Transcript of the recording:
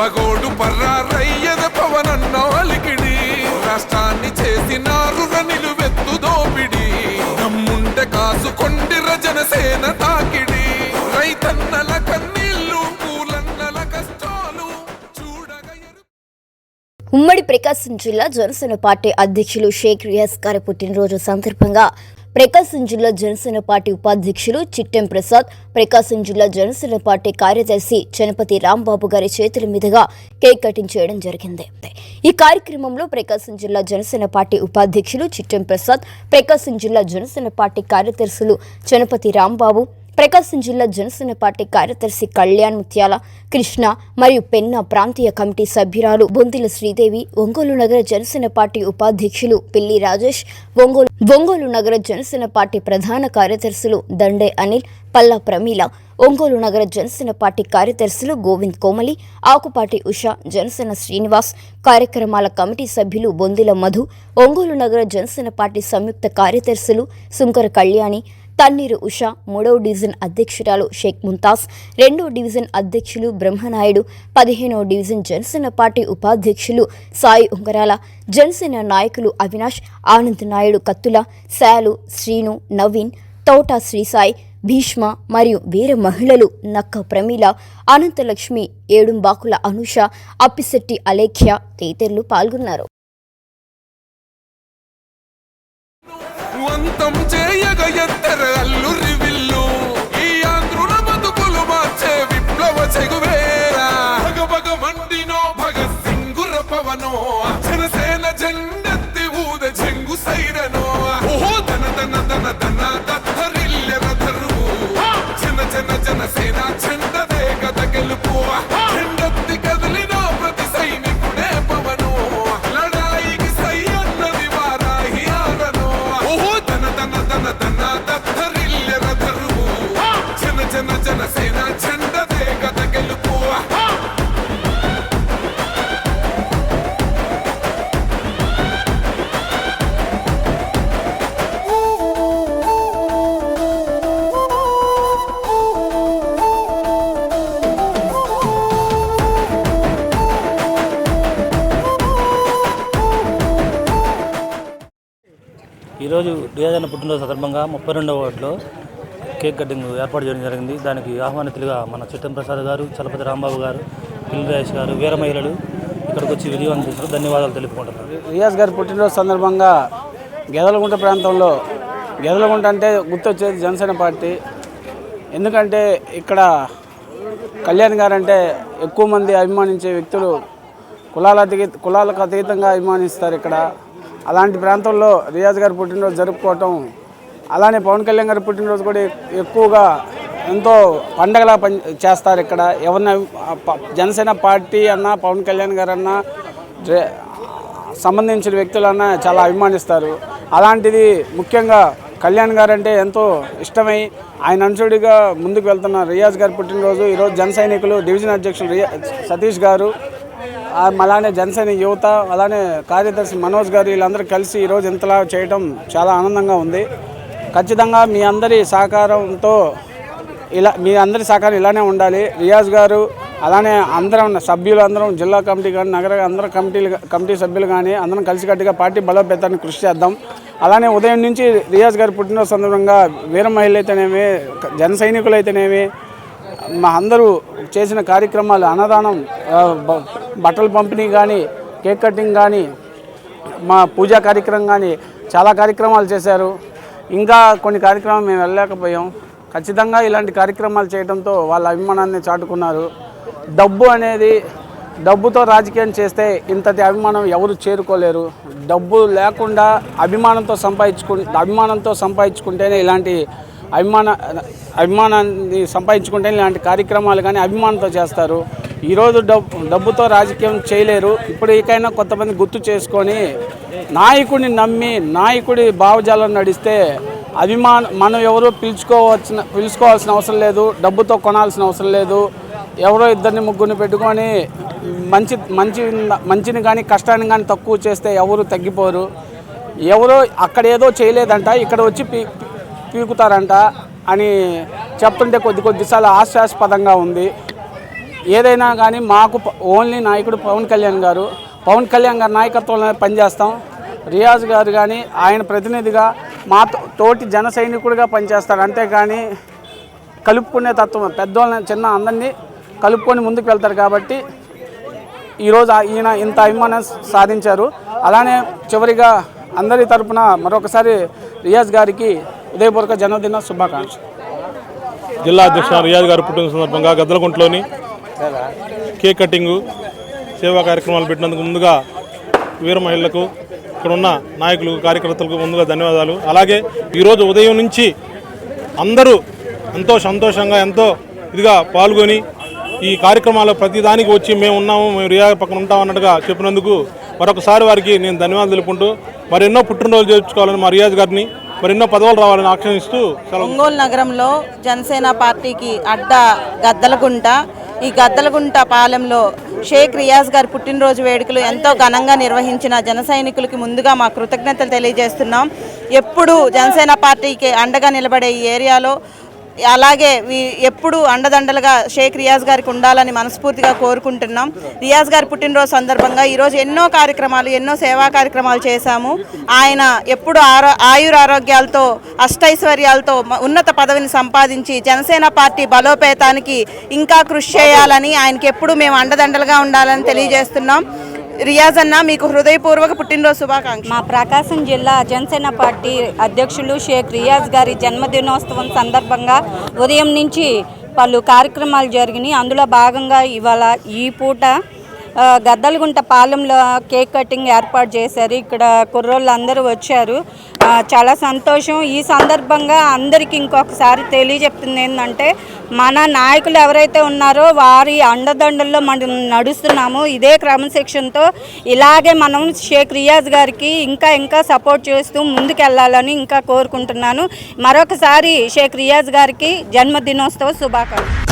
మగోడు పర్రారయ్యద పవనన్న అలికిడి. రాష్ట్రాన్ని చేసినారు నిలువెత్తు దోపిడి. దమ్ముంటే కాసుకొండిర జనసేన తాకిడి. రైతన్నల కన్నీళ్ళు పూలన్నల కష్టాలు ఉమ్మడి ప్రకాశం జిల్లా జనసేన పార్టీ అధ్యక్షులు షేక్ రియాస్ గారి పుట్టినరోజు సందర్భంగా ప్రకాశం జిల్లా జనసేన పార్టీ ఉపాధ్యక్షులు చిట్టెం ప్రసాద్ ప్రకాశం జిల్లా జనసేన పార్టీ కార్యదర్శి చనపతి రాంబాబు గారి చేతుల మీదుగా కేక్ కటింగ్ చేయడం జరిగింది. ఈ కార్యక్రమంలో ప్రకాశం జిల్లా జనసేన పార్టీ ఉపాధ్యక్షులు చిట్టెం ప్రసాద్ ప్రకాశం జిల్లా జనసేన పార్టీ కార్యదర్శులు చనపతి రాంబాబు ప్రకాశం జిల్లా జనసేన పార్టీ కార్యదర్శి కళ్యాణ్ ముత్యాల కృష్ణ మరియు పెన్నా ప్రాంతీయ కమిటీ సభ్యురాలు బొందిల శ్రీదేవి ఒంగోలు నగర జనసేన పార్టీ ఉపాధ్యక్షులు పిల్లి రాజేష్ ఒంగోలు ఒంగోలు నగర జనసేన పార్టీ ప్రధాన కార్యదర్శులు దండే అనిల్ పల్లా ప్రమీల ఒంగోలు నగర జనసేన పార్టీ కార్యదర్శులు గోవింద్ కోమలి ఆకుపాటి ఉష జనసేన శ్రీనివాస్ కార్యక్రమాల కమిటీ సభ్యులు బొందిల మధు ఒంగోలు నగర జనసేన పార్టీ సంయుక్త కార్యదర్శులు సుంకర కళ్యాణి తన్నీరు ఉష మూడవ డివిజన్ అధ్యక్షురాలు షేక్ ముంతాజ్ రెండో డివిజన్ అధ్యక్షులు బ్రహ్మనాయుడు పదిహేనవ డివిజన్ జనసేన పార్టీ ఉపాధ్యక్షులు సాయి ఉంగరాల జనసేన నాయకులు అవినాష్ ఆనంద్ నాయుడు కత్తుల శాలు శ్రీను నవీన్ తోట శ్రీసాయి భీష్మ మరియు వీర మహిళలు నక్క ప్రమీల అనంతలక్ష్మి ఏడుంబాకుల అనుష అప్పిశెట్టి అలేఖ్య తదితరులు పాల్గొన్నారు. వంతం చేయగ ఎత్తర? ఈరోజు డియాజన పుట్టినరోజు సందర్భంగా ముప్పై రెండవ వార్డులో కేక్ కటింగ్ ఏర్పాటు చేయడం జరిగింది. దానికి ఆహ్వానితులుగా మన చిట్టం ప్రసాద్ గారు చలపతి రాంబాబు గారు పిల్లిరాజేష్ గారు వీర మహిళలు ఇక్కడికి వచ్చి విజయవంతం చేశారు ధన్యవాదాలు తెలుపుకుంటున్నారు రియాజ్ గారి పుట్టినరోజు సందర్భంగా గెదలగుంట ప్రాంతంలో గెదలగుంట అంటే గుర్తొచ్చేది జనసేన పార్టీ. ఎందుకంటే ఇక్కడ కళ్యాణ్ గారు అంటే ఎక్కువ మంది అభిమానించే వ్యక్తులు కులాల అతీ కులాలకు అతీతంగా అభిమానిస్తారు ఇక్కడ. అలాంటి ప్రాంతంలో రియాజ్ గారు పుట్టినరోజు జరుపుకోవటం అలానే పవన్ కళ్యాణ్ గారి పుట్టినరోజు కూడా ఎక్కువగా ఎంతో పండగలా పని చేస్తారు ఇక్కడ. ఎవరిన జనసేన పార్టీ అన్నా పవన్ కళ్యాణ్ గారు అన్నా సంబంధించిన వ్యక్తులన్నా చాలా అభిమానిస్తారు. అలాంటిది ముఖ్యంగా కళ్యాణ్ గారు అంటే ఎంతో ఇష్టమై ఆయన అంశుడిగా ముందుకు వెళ్తున్న రియాజ్ గారు పుట్టినరోజు ఈరోజు జన సైనికులు డివిజన్ అధ్యక్షులు రియా సతీష్ గారు అలానే జనసేన యువత అలానే కార్యదర్శి మనోజ్ గారు వీళ్ళందరూ కలిసి ఈరోజు ఇంతలా చేయడం చాలా ఆనందంగా ఉంది. ఖచ్చితంగా మీ అందరి సహకారంతో ఇలా మీ అందరి సహకారం ఇలానే ఉండాలి. రియాజ్ గారు అలానే అందరం సభ్యులు అందరం జిల్లా కమిటీ కానీ నగర అందరం కమిటీలు కమిటీ సభ్యులు కానీ అందరం కలిసికట్టుగా పార్టీ బలోపేతానికి కృషి చేద్దాం. అలానే ఉదయం నుంచి రియాజ్ గారి పుట్టినరోజు సందర్భంగా వీర మహిళలు అయితేనేమి జన సైనికులు అయితేనేమి మా అందరూ చేసిన కార్యక్రమాలు అన్నదానం బట్టల పంపిణీ కానీ కేక్ కటింగ్ కానీ మా పూజా కార్యక్రమం కానీ చాలా కార్యక్రమాలు చేశారు. ఇంకా కొన్ని కార్యక్రమాలు మేము వెళ్ళలేకపోయాం. ఖచ్చితంగా ఇలాంటి కార్యక్రమాలు చేయడంతో వాళ్ళ అభిమానాన్ని చాటుకున్నారు. డబ్బు అనేది డబ్బుతో రాజకీయం చేస్తే ఇంతటి అభిమానం ఎవరు చేరుకోలేరు. డబ్బు లేకుండా అభిమానంతో సంపాదించుకు అభిమానంతో సంపాదించుకుంటేనే ఇలాంటి అభిమాన అభిమానాన్ని సంపాదించుకుంటేనే ఇలాంటి కార్యక్రమాలు కానీ అభిమానంతో చేస్తారు. ఈరోజు డబ్బు డబ్బుతో రాజకీయం చేయలేరు. ఇప్పుడు ఇకైనా కొంతమంది గుర్తు చేసుకొని నాయకుడిని నమ్మి నాయకుడి భావజాలం నడిస్తే అభిమాన మనం ఎవరు పిలుచుకోవాల్సిన పిలుచుకోవాల్సిన అవసరం లేదు. డబ్బుతో కొనాల్సిన అవసరం లేదు. ఎవరో ఇద్దరిని ముగ్గురిని పెట్టుకొని మంచి మంచి మంచిని కానీ కష్టాన్ని కానీ తక్కువ చేస్తే ఎవరు తగ్గిపోరు. ఎవరో అక్కడ ఏదో చేయలేదంట ఇక్కడ వచ్చి పీ పీకుతారంట అని చెప్తుంటే కొద్ది కొద్దిసార్లు హాస్యాస్పదంగా ఉంది. ఏదైనా కానీ మాకు ఓన్లీ నాయకుడు పవన్ కళ్యాణ్ గారు పవన్ కళ్యాణ్ గారి నాయకత్వంలోనే పనిచేస్తాం. రియాజ్ గారు కానీ ఆయన ప్రతినిధిగా మా తోటి జన సైనికుడిగా పనిచేస్తారు. అంతేగాని కలుపుకునే తత్వం పెద్దోళ్ళని చిన్న అందరినీ కలుపుకొని ముందుకు వెళ్తారు కాబట్టి ఈరోజు ఈయన ఇంత అభిమానం సాధించారు. అలానే చివరిగా అందరి తరపున మరొకసారి రియాజ్ గారికి ఉదయపూర్వక జన్మదిన శుభాకాంక్షలు. జిల్లా అధ్యక్షుడు రియాజ్ గారు పుట్టిన సందర్భంగా గద్దలగుంట్లోని కేక్ కటింగు సేవా కార్యక్రమాలు పెట్టినందుకు ముందుగా వీర మహిళలకు ఇక్కడ ఉన్న నాయకులు కార్యకర్తలకు ముందుగా ధన్యవాదాలు. అలాగే ఈరోజు ఉదయం నుంచి అందరూ ఎంతో సంతోషంగా ఎంతో ఇదిగా పాల్గొని ఈ కార్యక్రమాల్లో ప్రతిదానికి వచ్చి మేము ఉన్నాము మేము రియా పక్కన ఉంటాం అన్నట్టుగా చెప్పినందుకు మరొకసారి వారికి నేను ధన్యవాదాలు తెలుపుకుంటూ మరెన్నో పుట్టినరోజు చేర్చుకోవాలని మా రియాజ్ గారిని మరెన్నో పదవులు రావాలని ఆకాంక్షిస్తూ ఒంగోలు నగరంలో జనసేన పార్టీకి అడ్డ గద్దలగుంట ఈ గద్దలగుంట పాలెంలో షేక్ రియాజ్ గారి పుట్టినరోజు వేడుకలు ఎంతో ఘనంగా నిర్వహించిన జన సైనికులకి ముందుగా మా కృతజ్ఞతలు తెలియజేస్తున్నాం. ఎప్పుడు జనసేన పార్టీకి అండగా నిలబడే ఈ ఏరియాలో అలాగే వీ- ఎప్పుడు అండదండలుగా షేక్ రియాజ్ గారికి ఉండాలని మనస్ఫూర్తిగా కోరుకుంటున్నాం. రియాజ్ గారి పుట్టినరోజు సందర్భంగా ఈరోజు ఎన్నో కార్యక్రమాలు ఎన్నో సేవా కార్యక్రమాలు చేశాము. ఆయన ఎప్పుడు ఆరో ఆయుర ఆరోగ్యాలతో అష్టైశ్వర్యాలతో ఉన్నత పదవిని సంపాదించి జనసేన పార్టీ బలోపేతానికి ఇంకా కృషి చేయాలని ఆయనకి ఎప్పుడు మేము అండదండలుగా ఉండాలని తెలియజేస్తున్నాం. రియాజ్ అన్న మీకు హృదయపూర్వక పుట్టినరోజు శుభాకాంక్ష మా ప్రకాశం జిల్లా జనసేన పార్టీ అధ్యక్షులు షేక్ రియాజ్ గారి జన్మదినోత్సవం సందర్భంగా ఉదయం నుంచి పలు కార్యక్రమాలు జరిగినాయి. అందులో భాగంగా ఇవాళ ఈ పూట గద్దలగుంట పాలెంలో కేక్ కటింగ్ ఏర్పాటు చేశారు. ఇక్కడ కుర్రోళ్ళు అందరూ వచ్చారు చాలా సంతోషం. ఈ సందర్భంగా అందరికీ ఇంకొకసారి తెలియజెప్తుంది ఏంటంటే మన నాయకులు ఎవరైతే ఉన్నారో వారి అండదండల్లో మనం నడుస్తున్నాము. ఇదే క్రమశిక్షణతో ఇలాగే మనం షేక్ రియాజ్ గారికి ఇంకా ఇంకా సపోర్ట్ చేస్తూ ముందుకెళ్ళాలని ఇంకా కోరుకుంటున్నాను. మరొకసారి షేక్ రియాజ్ గారికి జన్మదినోత్సవ శుభాకాంక్షలు.